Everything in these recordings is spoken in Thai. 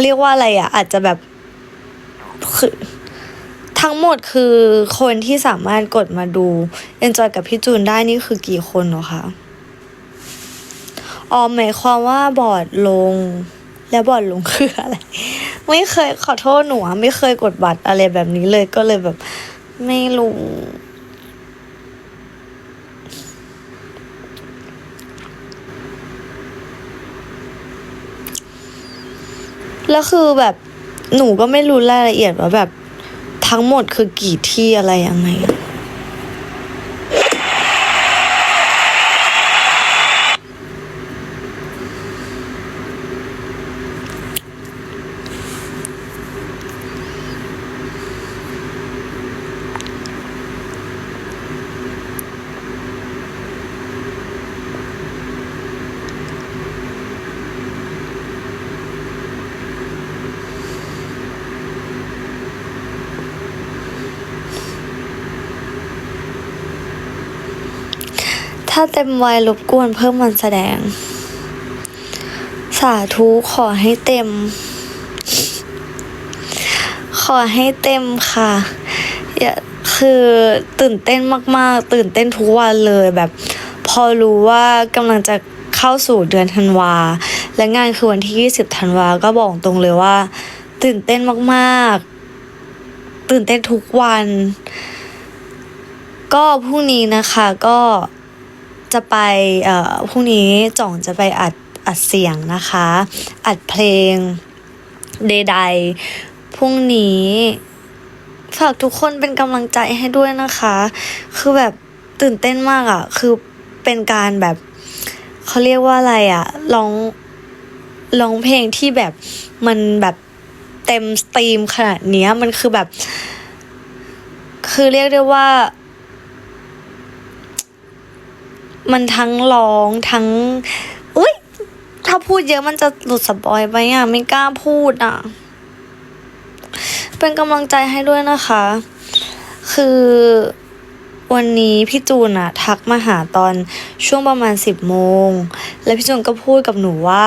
เขาเรียกว่าอะไรอะ อาจจะแบบคือทั้งหมดคือคนที่สามารถกดมาดู enjoy กับพี่จูนได้นี่คือกี่คนหรอคะอ๋อหมายความว่าบอร์ดลง แล้วบอร์ดลงคืออะไร ไม่เคยขอโทษหนูไม่เคยกดบัตรอะไรแบบนี้เลยก็เลยแบบ ไม่รู้ แล้วคือแบบหนูก็ไม่รู้รายละเอียดว่าแบบทั้งหมดคือกี่ที่อะไรยังไง ถ้าเต็มวัยรบกวนเพิ่มวันแสดง สาธุขอให้เต็ม ขอให้เต็มค่ะอย่าคือตื่นเต้นมาก ๆ ตื่นเต้นทุกวันเลยแบบ พอรู้ว่ากำลังจะเข้าสู่เดือนธันวา และงานคือวันที่ 20 ธันวา ก็บอกตรงเลยว่า ตื่นเต้นมาก ๆ ตื่นเต้นทุกวัน ก็พรุ่งนี้นะคะก็ จะไปเอ่อพรุ่งนี้จ่องจะไปอัดอัดเสียงนะคะ อัดเพลงใดๆพรุ่งนี้ฝากทุกคนเป็นกำลังใจให้ด้วยนะคะ คือแบบตื่นเต้นมากอะ่ะ คือเป็นการแบบเขาเรียกว่าอะไรอะ่ะร้องร้องเพลงที่แบบมันแบบเต็มสตรีมขนาดนี้มันคือแบบ คือเรียกได้ว่า มันทั้งร้องทั้ง อุ้ยถ้าพูดเยอะมันจะหลุดสปอยไปอะ ไม่กล้าพูดอะ เป็นกำลังใจให้ด้วยนะคะ คือวันนี้พี่จูนอะทักมาหาตอนช่วงประมาณสิบโมง แล้วพี่จูนก็พูดกับหนูว่า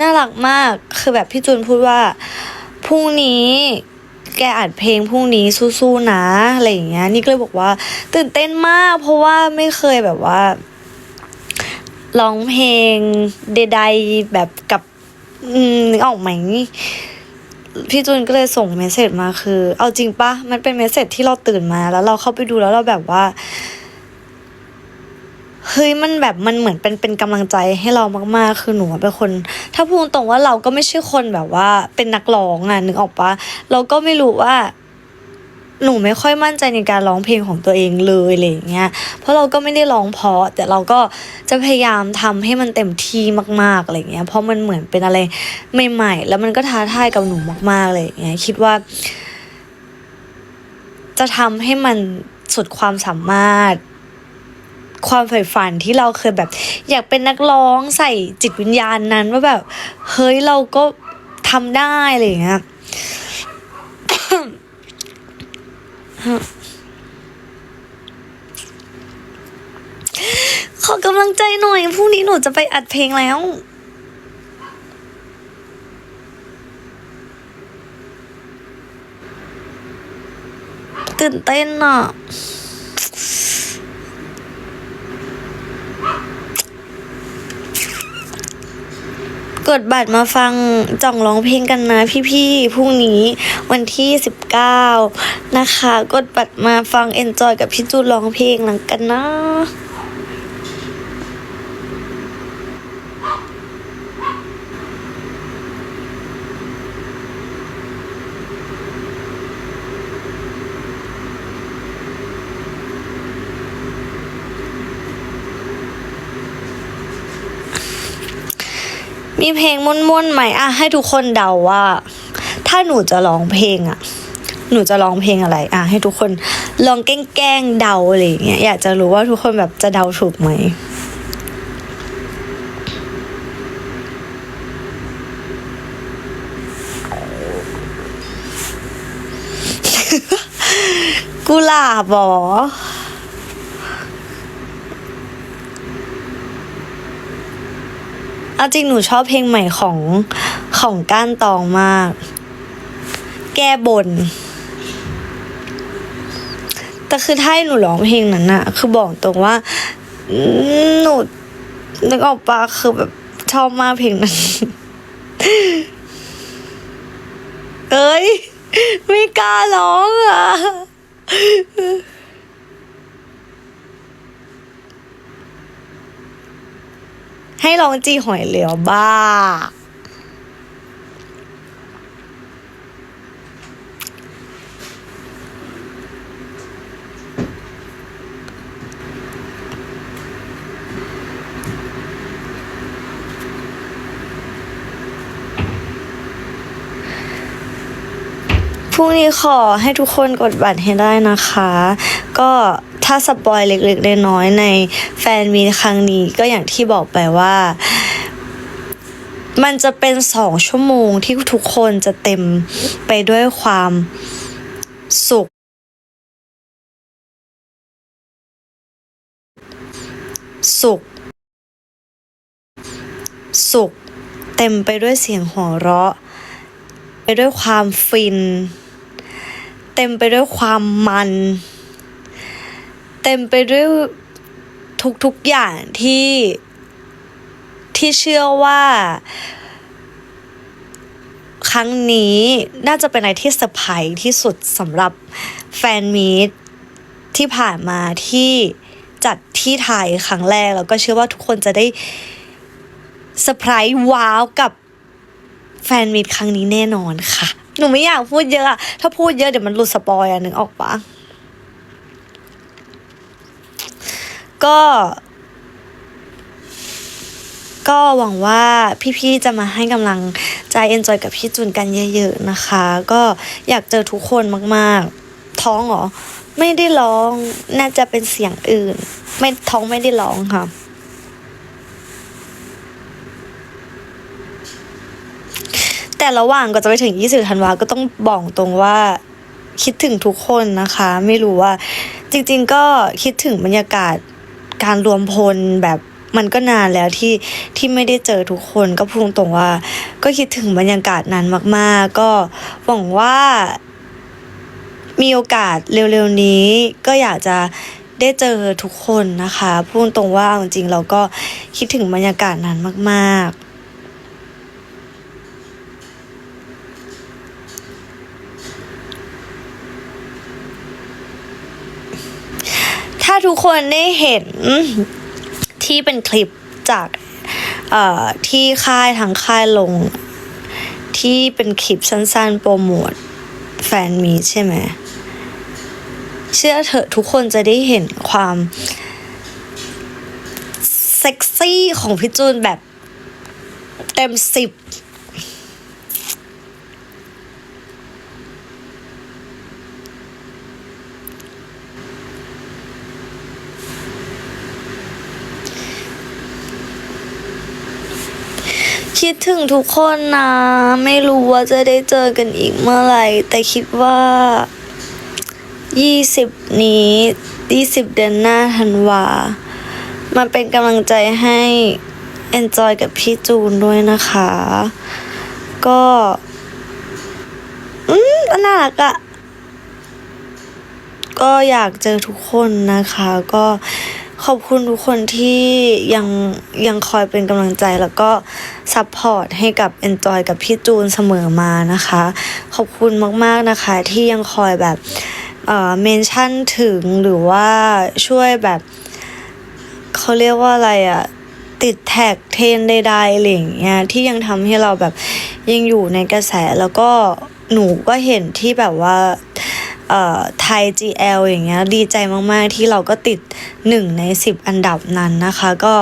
น่ารักมาก คือแบบพี่จูนพูดว่าพรุ่งนี้ แกอัดเพลงพรุ่งนี้สู้ๆนะอะไรอย่างเงี้ยนี่ก็เลยบอกว่า ตื่นเต้นมาก เพราะว่าไม่เคยแบบว่าร้องเพลงใดๆแบบกับอืมนึกออกไหมพี่จุนก็เลยส่งเมสเซจมาคือ เอาจริงปะมันเป็นเมสเซจที่เราตื่นมาแล้วเราเข้าไปดูแล้วเราแบบว่า เฮ้ยมันแบบมันเหมือนเป็นเป็นกำลังใจให้เรามากๆ คือหนูเป็นคน ถ้าพูดตรงว่าเราก็ไม่ใช่คนแบบว่าเป็นนักร้องอะนึกออกปะเราก็ไม่รู้ว่า หนูไม่ค่อยมั่นใจในการร้องเพลงของตัวเองเลยอะไรอย่างเงี้ยเพราะเราก็ไม่ได้ร้องเพราะแต่เราก็จะพยายามทำให้มันเต็มที่มากๆอะไรอย่างเงี้ยเพราะมันเหมือนเป็นอะไรใหม่ๆ แล้วมันก็ท้าทายกับหนูมากๆเลยอย่างเงี้ยคิดว่า จะทำให้มันสุดความสามารถ ความใฝ่ฝันที่เราเคยแบบ อยากเป็นนักร้องใส่จิตวิญญาณนั้นว่าแบบ เฮ้ยเราก็ทำได้อะไรอย่างเงี้ยขอกำลังใจหน่อยพรุ่งนี้หนูจะไปอัดเพลงแล้วตื่นเต้นอะ กดบัตรมาฟังจ่องร้องเพลงกันนะพี่ๆพรุ่งนี้วันที่ 19 นะคะ กดบัตรมาฟัง Enjoy กับพี่จูร้องเพลงหลังกันนะ มีเพลงม่วนๆไหมอะให้ทุกคนเดาว่า ถ้าหนูจะร้องเพลงอะ หนูจะร้องเพลงอะไร อะให้ทุกคนลองแกล้งเดาอะไรอย่างเงี้ยอยากจะรู้ว่าทุกคนแบบจะเดาถูกไหมกุหลาบหรอ เอาจริงหนูชอบเพลงใหม่ของของก้านตองมาก แก้บน แต่คือถ้าหนูร้องเพลงนั้นอะคือบอกตรงว่า หนูนึกออกปะคือแบบชอบมากเพลงนั้น เอ้ย ไม่กล้าร้องอะ ให้ร้องจีหอยเหลียวบ้า พรุ่งนี้ขอให้ทุกคนกดบัตรให้ได้นะคะ ก็ ถ้าสปอยเล็กๆน้อยๆในแฟนมีครั้งนี้ก็อย่างที่บอกไปว่า มันจะเป็นสองชั่วโมงที่ทุกคนจะเต็มไปด้วยความสุข สุข สุข เต็มไปด้วยเสียงหัวเราะ ไปด้วยความฟิน เต็มไปด้วยความมัน เต็มไปด้วยทุกๆอย่างที่ที่เชื่อว่า ครั้งนี้น่าจะเป็นอะไรที่เซอร์ไพรส์ที่สุดสำหรับแฟนมีตที่ผ่านมาที่จัดที่ไทยครั้งแรก แล้วก็เชื่อว่าทุกคนจะได้เซอร์ไพรส์ว้าวกับแฟนมีตครั้งนี้แน่นอนค่ะ หนูไม่อยากพูดเยอะอะถ้าพูดเยอะเดี๋ยวมันหลุดสปอยอะนึกออกปะ ก็ ก็หวังว่าพี่ๆจะมาให้กำลังใจเอนจอยกับพี่จุนกันเยอะๆนะคะ ก็อยากเจอทุกคนมากๆ ท้องเหรอ ไม่ได้ร้อง น่าจะเป็นเสียงอื่น ไม่ท้องไม่ได้ร้องค่ะแต่ระหว่างก็จะไปถึง 20 ธันวา ก็ต้องบอกตรงว่าคิดถึงทุกคนนะคะ ไม่รู้ว่า จริง ๆ ก็คิดถึงบรรยากาศ การรวมพลแบบมันก็นานแล้วที่ที่ไม่ได้เจอทุกคนก็พูดตรงว่า ก็คิดถึงบรรยากาศนั้นมาก ๆ ก็หวังว่ามีโอกาสเร็ว ๆ นี้ก็อยากจะได้เจอทุกคนนะคะ พูดตรงว่าเอาจริงๆเราก็คิดถึงบรรยากาศนั้นมาก ๆ ทุกคนได้เห็นที่เป็นคลิปจากเอ่อที่ค่ายทางค่ายลง ที่เป็นคลิปสั้นๆ โปรโมทแฟนมีใช่ไหมเชื่อเถอะทุกคนจะได้เห็นความเซ็กซี่ของพี่จูนแบบเต็มสิบ คิดถึงทุกคนนะ ไม่รู้ว่าจะได้เจอกันอีกเมื่อไหร่ แต่คิดว่ายี่สิบนี้ยี่สิบเดือนหน้าธันวา มันเป็นกำลังใจให้ enjoy กับพี่จูนด้วยนะคะ ก็ อืมน่ารักอะก็อยากเจอทุกคนนะคะ ก็ ขอบคุณทุกคนที่ยังยังคอยเป็นกำลังใจแล้วก็ซัพพอร์ตให้กับ Enjoy กับพี่จูนเสมอมานะคะ ขอบคุณมากๆนะคะที่ยังคอยแบบเอ่อเมนชั่นถึงหรือว่าช่วยแบบเขาเรียกว่าอะไรอะติดแท็กเทรนใดๆอะไรอย่างเงี้ยที่ยังทำให้เราแบบยังอยู่ในกระแสแล้วก็หนูก็เห็นที่แบบว่า ไทย GL อย่างเงี้ยดีใจมากๆ ที่เราก็ติดหนึ่งในสิบอันดับนั้นนะคะ ก็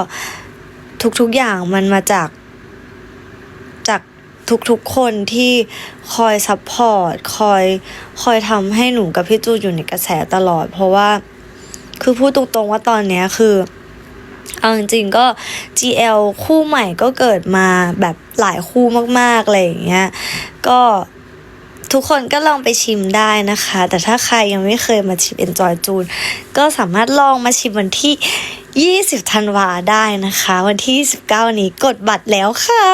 ทุกๆอย่างมันมาจากจากทุกๆคนที่คอยซัพพอร์ตคอยคอยทำให้หนูกับพี่จูอยู่ในกระแสตลอด เพราะว่าคือพูดตรงๆว่าตอนเนี้ยคือเอาจริงๆก็ GL คู่ใหม่ก็เกิดมาแบบหลายคู่มากๆอะไรอย่างเงี้ยก็ ทุกคนก็ลองไปชิมได้นะคะ แต่ถ้าใครยังไม่เคยมาชิมเอ็นจอยจูนก็สามารถลองมาชิมวันที่ 20 ธันวาได้นะคะ วันที่ 19 นี้กดบัตรแล้วค่ะ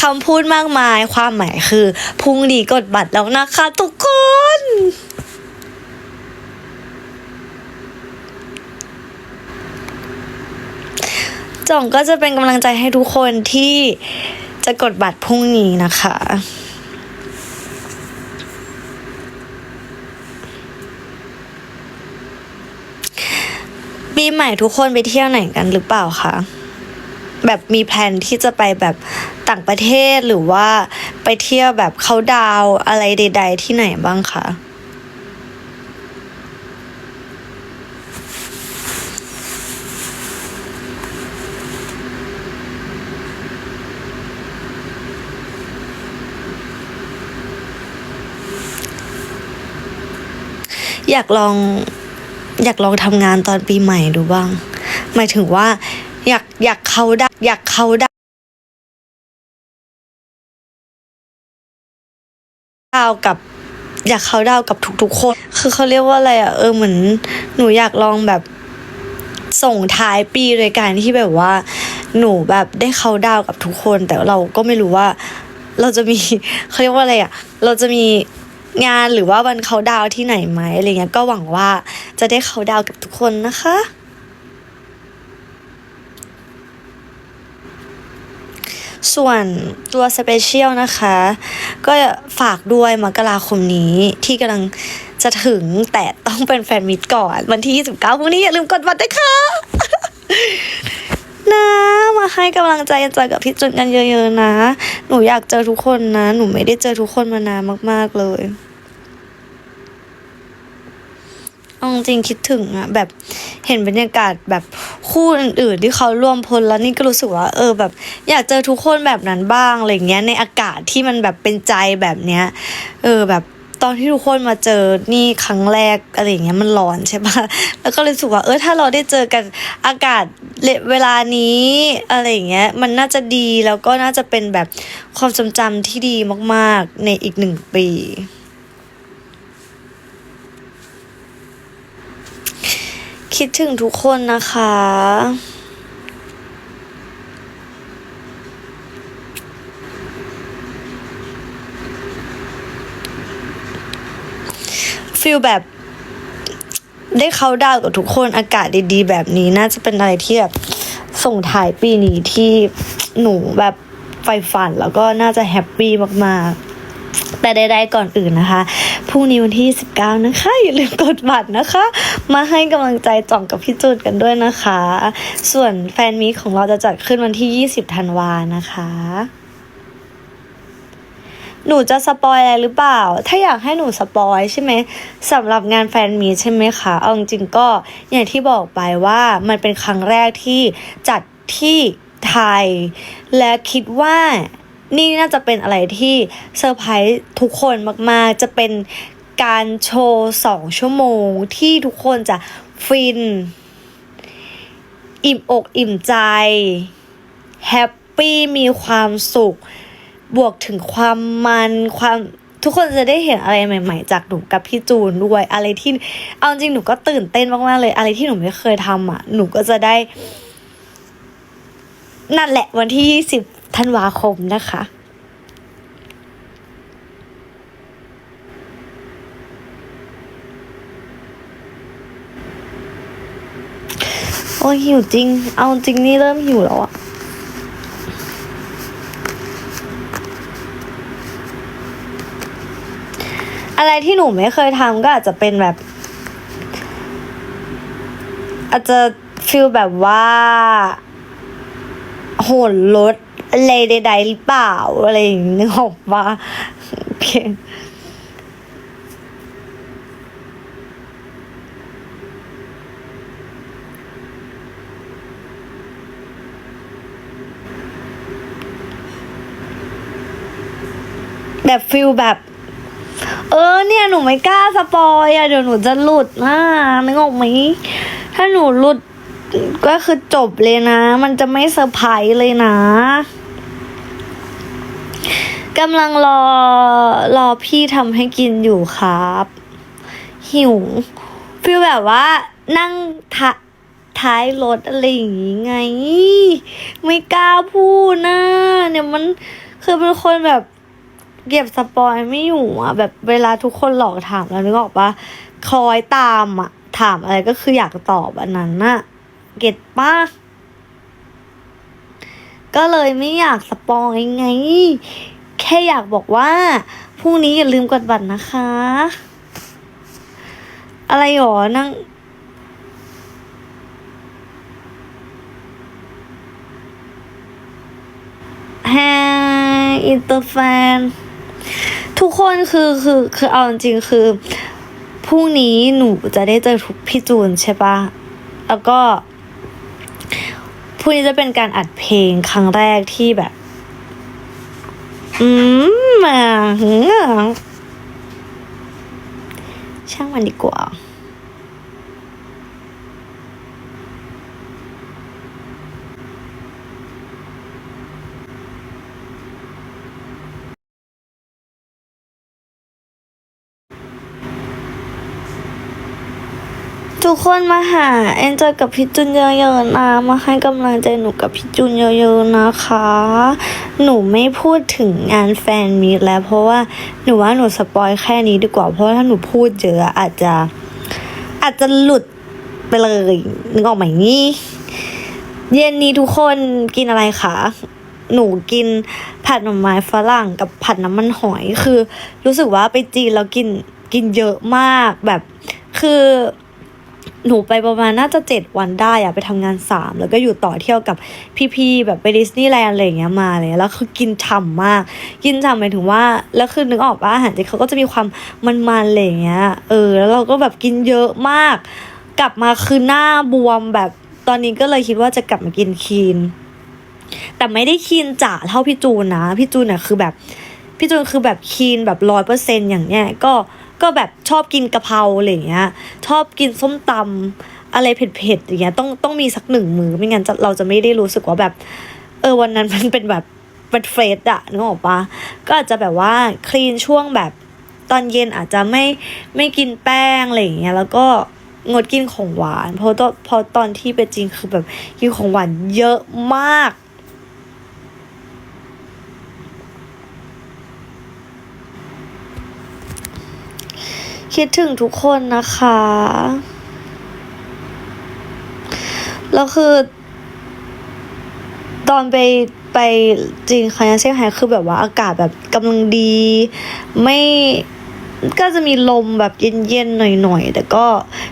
คำพูดมากมายความหมายคือพรุ่งนี้กดบัตรแล้วนะคะทุกคน จ่องก็จะเป็นกำลังใจให้ทุกคนที่จะกดบัตรพรุ่งนี้นะคะปีใหม่ทุกคนไปเที่ยวไหนกันหรือเปล่าคะแบบมีแพลนที่จะไปแบบต่างประเทศหรือว่าไปเที่ยวแบบเขาดาวอะไรใด ๆ ที่ไหนบ้างคะ อยากลองอยากลองทำงานตอนปีใหม่ดูบ้าง หมายถึงว่า อยากอยากเขาได้อยากเขาได้ดาวกับ อยากเขาดาวกับทุกๆคน คือเขาเรียกว่าอะไรอะเออเหมือนหนูอยากลองแบบส่งท้ายปีโดยการที่แบบว่า หนูแบบได้เขาดาวกับทุกคน แต่เราก็ไม่รู้ว่า เราจะมีเขาเรียกว่าอะไรอะ เราจะมี งานหรือว่าวันเขาดาวที่ไหนไหมอะไรเงี้ยก็หวังว่าจะได้เขาดาวกับทุกคนนะคะ ส่วนตัวสเปเชียลนะคะ ก็ฝากด้วยมกราคมนี้ที่กำลังจะถึงแต่ต้องเป็นแฟนมิตก่อน วันที่ 29พรุ่งนี้อย่าลืมกดบัตรด้วยค่ะนะมาให้กำลังใจใจกับพี่จุนกันเยอะๆนะ หนูอยากเจอทุกคนนะ หนูไม่ได้เจอทุกคนมานานมากๆเลย เอาจริงคิดถึงอะแบบเห็นบรรยากาศแบบคู่อื่นๆที่เขาร่วมพลแล้วนี่ก็รู้สึกว่า เออแบบ อยากเจอทุกคนแบบนั้นบ้างอะไรเงี้ยในอากาศที่มันแบบเป็นใจแบบเนี้ย เออแบบตอนที่ทุกคนมาเจอนี่ครั้งแรกอะไรเงี้ยมันร้อนใช่ปะแล้วก็เลยรู้สึกว่าเออถ้าเราได้เจอกันอากาศเวลานี้อะไรเงี้ยมันน่าจะดีแล้วก็น่าจะเป็นแบบความทรงจำที่ดีมาก ๆ ในอีกหนึ่งปี คิดถึงทุกคนนะคะฟีลแบบ ได้เขาดาวกับทุกคนอากาศดีๆ แบบนี้น่าจะเป็นอะไรที่แบบส่งท้ายปีนี้ที่หนูแบบไฟฝันแล้วก็น่าจะแฮปปี้มากๆ แต่ใดๆก่อนอื่นนะคะพรุ่งนี้วันที่ 19 นะคะ อย่าลืมกดบัตรนะคะ มาให้กำลังใจจ่องกับพี่จูนกันด้วยนะคะ ส่วนแฟนมีของเราจะจัดขึ้นวันที่ 20 ธันวานะคะ หนูจะสปอยอะไรหรือเปล่า ถ้าอยากให้หนูสปอยใช่ไหมสำหรับงานแฟนมีใช่ไหมคะเอาจริงก็อย่างที่บอกไปว่ามันเป็นครั้งแรกที่จัดที่ไทย และคิดว่า นี่น่าจะเป็นอะไรที่เซอร์ไพรส์ทุกคนมากๆ จะเป็นการโชว์สองชั่วโมงที่ทุกคนจะฟิน อิ่มอกอิ่มใจ แฮปปี้มีความสุข บวกถึงความมันความทุกคนจะได้เห็นอะไรใหม่ๆ จากหนูกับพี่จูนด้วย อะไรที่เอาจริงหนูก็ตื่นเต้นมากๆเลย อะไรที่หนูไม่เคยทำอะ หนูก็จะได้ นั่นแหละวันที่ 20 ธันวาคมนะคะ โอ้หิวจริง เอาจริงนี่เริ่มหิวแล้วอะอะไรที่หนูไม่เคยทำก็อาจจะเป็นแบบ อาจจะฟีลแบบว่า โหนรถอะไรใดๆหรือเปล่า อะไรอย่างนี้นึกออกปะโอเคแบบฟิลแบบ เออเนี่ยหนูไม่กล้าสปอยอะเดี๋ยวหนูจะหลุดนะนึกออกไหมถ้าหนูหลุด ก็คือจบเลยนะ มันจะไม่เซอร์ไพรส์เลยนะกำลังรอรอพี่ทำให้กินอยู่ครับ หิวฟีลแบบว่านั่งทะท้ายรถอะไรอย่างงี้ไง ไม่กล้าพูดนะเนี่ยมันคือเป็นคนแบบเก็บสปอยไม่อยู่อะ แบบเวลาทุกคนหลอกถามแล้วนึกออกปะคอยตามอะ ถามอะไรก็คืออยากตอบอันนั้นน่ะ เก็ตปะก็เลยไม่อยากสปอยไง แค่อยากบอกว่าพรุ่งนี้อย่าลืมกดบัตรนะคะ อะไรหรอนั่งแฮอินเตอร์แฟน ทุกคนคือคือคือเอาจริงคือพรุ่งนี้หนูจะได้เจอทุกพี่จูนใช่ปะแล้วก็ พรุ่งนี้จะเป็นการอัดเพลงครั้งแรกที่แบบ อืมมาช่างมันดีกว่า กคนมาหาเอนจอยกับพี่จุนเยอะๆนะมาให้กำลังใจหนูกับพี่จุนเยอะๆนะคะ หนูไม่พูดถึงงานแฟนมีตแล้ว เพราะว่าหนูว่าหนูสปอยแค่นี้ดีกว่าเพราะถ้าหนูพูดเยอะอาจจะ อาจจะหลุดไปเลยนึกออกไหมนี่เย็นนี้ทุกคนกินอะไรคะหนูกินผัดหน่อไม้ฝรั่งกับผัดน้ำมันหอยคือ รู้สึกว่าไปจีนแล้วกินกินเยอะมากแบบคือ หนูไปประมาณน่าจะเจ็ดวันได้อะไปทำงานสามแล้วก็อยู่ต่อเที่ยวกับพี่ๆแบบไปดิสนีย์แลนด์อะไรอย่างเงี้ยมาเลยแล้วคือกินฉ่ำมาก กินฉ่ำหมายถึงว่า แล้วคือนึกออกว่าอาหารเจเขาก็จะมีความมันๆอะไรอย่างเงี้ยเออแล้วเราก็แบบกินเยอะมาก กลับมาคือหน้าบวมแบบตอนนี้ก็เลยคิดว่าจะกลับมากินคีน แต่ไม่ได้คีนจ๋าเท่าพี่จูนนะ พี่จูนเนี่ยคือแบบพี่จูนคือแบบคีนแบบร้อยเปอร์เซ็นต์อย่างเนี้ยก็ ก็แบบชอบกินกะเพราอะไรอย่างเงี้ย ชอบกินส้มตำอะไรเผ็ดๆอย่างเงี้ยต้องต้องมีสักหนึ่งมือไม่งั้นเราจะไม่ได้รู้สึกว่าแบบ เออวันนั้นมันเป็นแบบเป็นเฟสอะนึกออกปะก็อาจจะแบบว่าคลีนช่วงแบบตอนเย็นอาจจะไม่ไม่กินแป้งอะไรอย่างเงี้ยแล้วก็งดกินของหวาน เพราะตอนพอตอนที่ไปจริงคือแบบกินของหวานเยอะมาก คิดถึงทุกคนนะคะ แล้วคือ ตอนไปไปจีนครั้งนี้เซี่ยงไฮ้คือแบบว่าอากาศแบบกำลังดี ไม่ก็จะมีลมแบบเย็นๆหน่อยๆ แต่ก็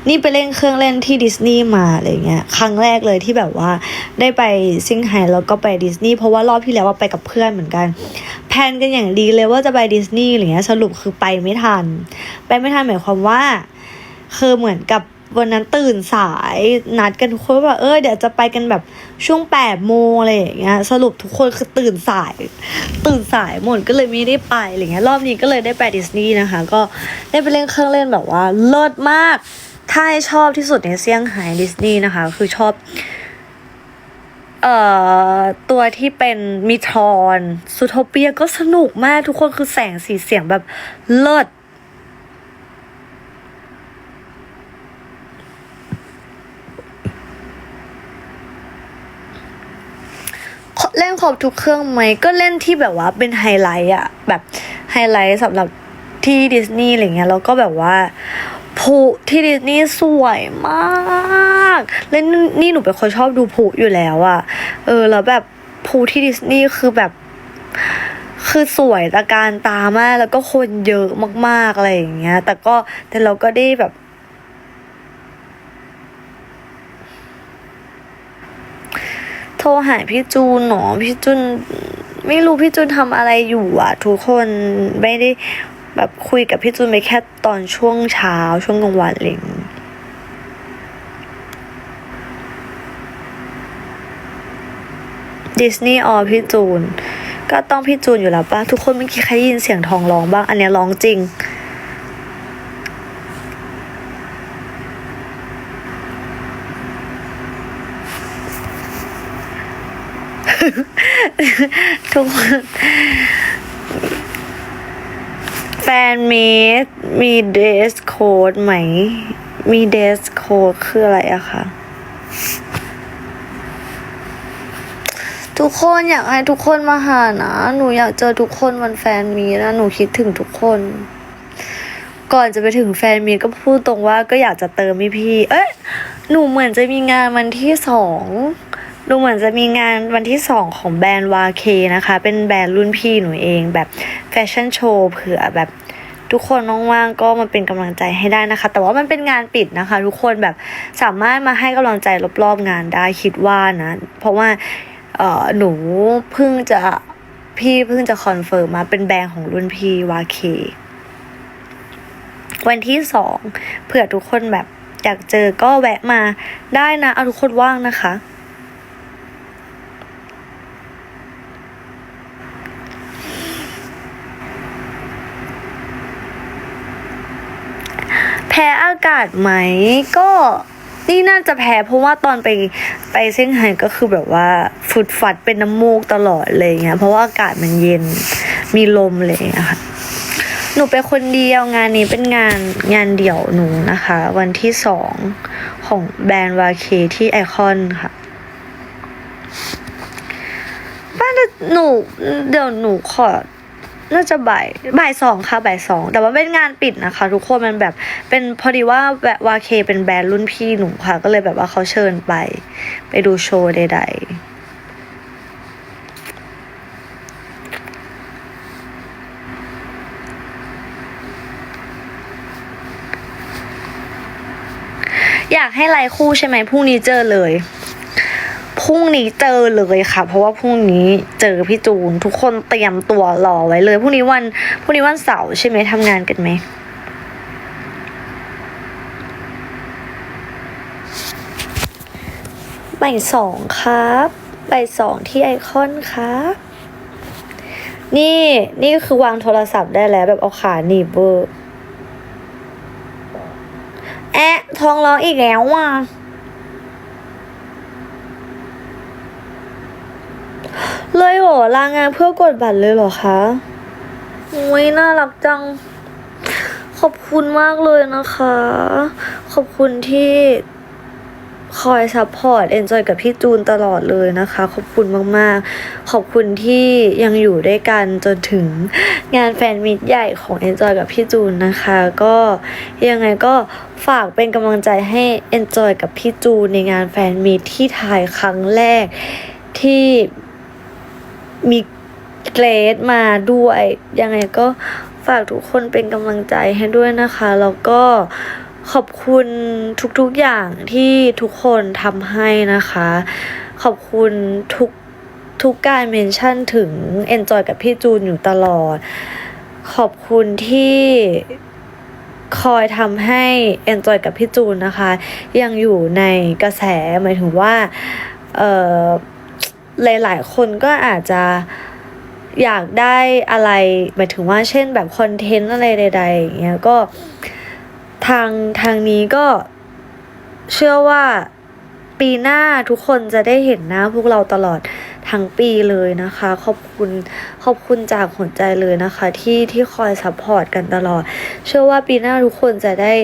นี่ไปเล่นเครื่องเล่นที่ดิสนีย์มาอะไรเงี้ย ครั้งแรกเลยที่แบบว่าได้ไปเซี่ยงไฮ้แล้วก็ไปดิสนีย์เพราะว่ารอบที่แล้วว่าไปกับเพื่อนเหมือนกัน แพนกันอย่างดีเลยว่าจะไปดิสนีย์อะไรเงี้ยสรุปคือไปไม่ทัน ไปไม่ทันหมายความว่า คือเหมือนกับวันนั้นตื่นสายนัดกันทุกคนว่าเออเดี๋ยวจะไปกันแบบช่วงแปดโมงอะไรอย่างเงี้ยสรุปทุกคนคือตื่นสาย ตื่นสายหมดก็เลยไม่ได้ไปอะไรเงี้ยรอบนี้ก็เลยได้ไปดิสนีย์นะคะ ก็ได้ไปเล่นเครื่องเล่นแบบว่าเลิศมาก ถ้าให้ชอบที่สุดในเซี่ยงไฮ้ดิสนีย์นะคะ คือชอบ เอ่อตัวที่เป็นมิทรอนซูโทเปียก็สนุกมากทุกคนคือแสงสีเสียงแบบเลิศเล่นครบทุกเครื่องไหมก็เล่นที่แบบว่าเป็นไฮไลท์อะแบบไฮไลท์สำหรับที่ดิสนีย์อะไรเงี้ยแล้วก็แบบว่า ผูที่ดิสนีย์สวยมากเล่นนี่หนูเป็นคนชอบดูผูอยู่แล้วอะเออ แล้วแบบผูที่ดิสนีย์คือแบบ คือสวยตะการตามาก แล้วก็คนเยอะมากๆอะไรอย่างเงี้ย แต่ก็แต่เราก็ได้แบบโทรหาพี่จูนหนอพี่จูนไม่รู้พี่จูนทำอะไรอยู่อะทุกคนไม่ได้ แบบคุยกับพี่จูนไปแค่ตอนช่วงเช้าช่วงกลางวันเองดิสนีย์ออพี่จูน ก็ต้องพี่จูนอยู่แล้วป่ะทุกคนเมื่อกี้ใครยินเสียงทองร้องบ้าง อันเนี้ยร้องจริง ทุกคน แฟนมีมีเดสโค้ดไหม มีเดสโค้ดคืออะไรอะคะทุกคนอยากให้ทุกคนมาหานะ หนูอยากเจอทุกคนวันแฟนมีนะ หนูคิดถึงทุกคน ก่อนจะไปถึงแฟนมีก็พูดตรงว่าก็อยากจะเติมพี่พี่ เอ๊ะหนูเหมือนจะมีงานวันที่สอง หนูเหมือนจะมีงานวันที่สองของแบรนด์วาเคนะคะ เป็นแบรนด์รุ่นพี่หนูเองแบบแฟชั่นโชว์เผื่อแบบทุกคนว่างๆก็มาเป็นกำลังใจให้ได้นะคะ แต่ว่ามันเป็นงานปิดนะคะ ทุกคนแบบสามารถมาให้กำลังใจรอบๆงานได้คิดว่านะ เพราะว่าเออหนูเพิ่งจะพี่เพิ่งจะคอนเฟิร์มมาเป็นแบรนด์ของรุ่นพี่วาเควันที่สองเผื่อทุกคนแบบอยากเจอก็แวะมาได้นะเอาทุกคนว่างนะคะ แพ้อากาศไหม ก็นี่น่าจะแพ้เพราะว่าตอนไปไปเซี่ยงไฮ้ก็คือแบบว่าฝุดฟัดเป็นน้ำมูกตลอดเลยเงี้ยเพราะว่าอากาศมันเย็นมีลมเลยอะค่ะหนูไปคนเดียวงานนี้เป็นงานงานเดี่ยวหนูนะคะ วันที่สองของแบรนด์วาเคที่ไอคอนค่ะบ้านหนูเดี๋ยวหนูขอ น่าจะบ่ายบ่ายสองค่ะบ่ายสองแต่ว่าเป็นงานปิดนะคะ ทุกคนมันแบบเป็นพอดีว่าแบบวาเคเป็นแบรนด์รุ่นพี่หนูค่ะ ก็เลยแบบว่าเขาเชิญไป ไปดูโชว์ใดๆอยากให้ไลน์คู่ใช่ไหมพรุ่งนี้เจอเลย พรุ่งนี้เจอเลยค่ะ เพราะว่าพรุ่งนี้เจอพี่จูน ทุกคนเตรียมตัวรอไว้เลยพรุ่งนี้วันพรุ่งนี้วันเสาร์ใช่ไหมทำงานกันไหมบ่ายสองครับบ่ายสองที่ไอคอนครับนี่นี่ก็คือวางโทรศัพท์ได้แล้วแบบเอาขาหนีบเบอร์แอะท้องร้องอีกแล้วอะ เลยเหรอลางานเพื่อกดบัตรเลยเหรอคะโอ้ยน่ารักจัง ขอบคุณมากเลยนะคะ ขอบคุณที่คอยซัพพอร์ตเอนจอยกับพี่จูนตลอดเลยนะคะ ขอบคุณมาก ๆ ขอบคุณที่ยังอยู่ด้วยกันจนถึงงานแฟนมิตใหญ่ของเอนจอยกับพี่จูนนะคะ ก็ยังไงก็ฝากเป็นกำลังใจให้เอนจอยกับพี่จูนในงานแฟนมิตที่ถ่ายครั้งแรกที่ มีเกรดมาด้วย ยังไงก็ฝากทุกคนเป็นกำลังใจให้ด้วยนะคะ แล้วก็ขอบคุณทุกๆอย่างที่ทุกคนทำให้นะคะ ขอบคุณทุกทุกการเมนชั่นถึง Enjoy กับพี่จูนอยู่ตลอด ขอบคุณที่คอยทำให้ Enjoy กับพี่จูนนะคะ ยังอยู่ในกระแสหมายถึงว่า เอ่อ หลาย ๆ คนก็อาจจะอยากได้อะไรหมายถึงว่าเช่นแบบคอนเทนต์อะไรใด ๆ อย่างเงี้ยก็ทางทางนี้ก็เชื่อว่าปีหน้าทุกคนจะได้เห็นหน้าพวกเราตลอดทั้งปีเลยนะคะ ขอบคุณขอบคุณจากหัวใจเลยนะคะ ที่ที่คอยซัพพอร์ตกันตลอด เชื่อว่าปีหน้าทุกคนจะได้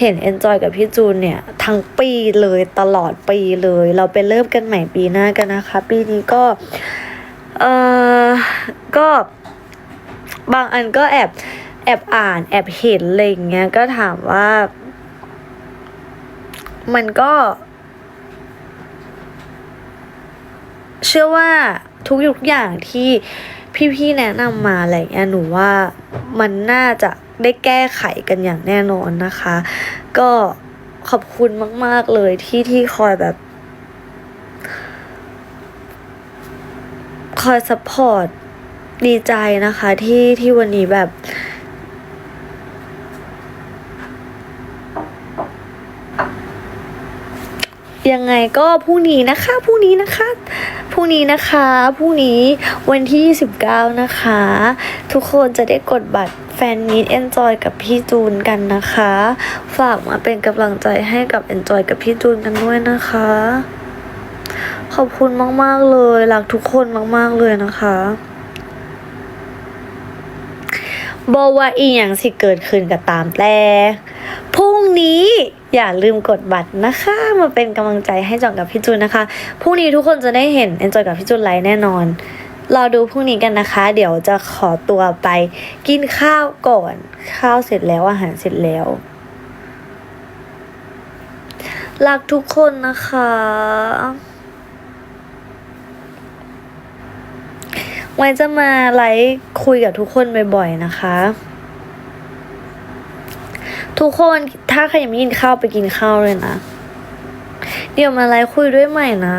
เห็น Enjoy กับพี่จูนเนี่ย ทั้งปีเลยตลอดปีเลย เราไปเริ่มกันใหม่ปีหน้ากันนะคะ ปีนี้ก็เออก็บางอันก็แอบแอบอ่านแอบเห็นอะไรอย่างเงี้ยก็ถามว่า มันก็ เชื่อว่าทุกยุกอย่างที่พี่ๆแนะนำมาอะไรเงี้ยหนูว่ามันน่าจะ ได้แก้ไขกันอย่างแน่นอนนะคะ ก็ขอบคุณมาก ๆ เลยที่ที่คอยแบบ คอยซัพพอร์ตดีใจนะคะที่ที่วันนี้แบบ ยังไงก็พรุ่งนี้นะคะพรุ่งนี้นะคะพรุ่งนี้นะคะพรุ่งนี้วันที่ 29 นะคะ ทุกคนจะได้กดบัตรแฟนมี t เอนจอยกับพี่จูนกันนะคะ ฝากมาเป็นกำลังใจให้กับเอนจอยกับพี่จูนกันด้วยนะคะ ขอบคุณมาก ๆ เลยรักทุกคนมาก ๆ เลยนะคะ บอว่าอีหยังสิเกิดขึ้นกับตามแต่พรุ่งนี้อย่าลืมกดบัตรนะคะ มาเป็นกำลังใจให้จองกับพี่จูนนะคะพรุ่งนี้ทุกคนจะได้เห็น Enjoy กับพี่จูนไลฟ์แน่นอนรอดูพรุ่งนี้กันนะคะ เดี๋ยวจะขอตัวไปกินข้าวก่อน ข้าวเสร็จแล้วอาหารเสร็จแล้วรักทุกคนนะคะ ไว้จะมาไลฟ์คุยกับทุกคนบ่อยๆนะคะ ทุกคนถ้าใครยังไม่กินข้าวไปกินข้าวเลยนะ เดี๋ยวมาไลฟ์คุยด้วยใหม่นะ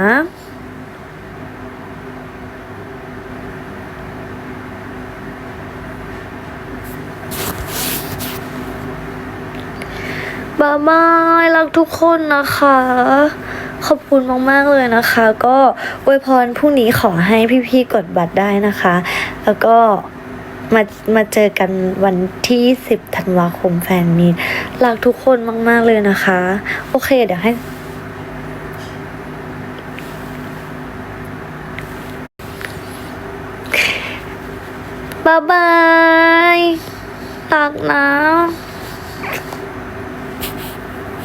บายบายรักทุกคนนะคะ ขอบคุณมาก ๆ เลยนะคะ ก็อวยพรพรุ่งนี้ขอให้พี่ ๆ กดบัตรได้นะคะ แล้วก็มามาเจอกันวันที่ 10ธันวาคมแฟนมีตรักทุกคนมาก ๆ เลยนะคะ โอเค เดี๋ยวให้บายบายรักนะ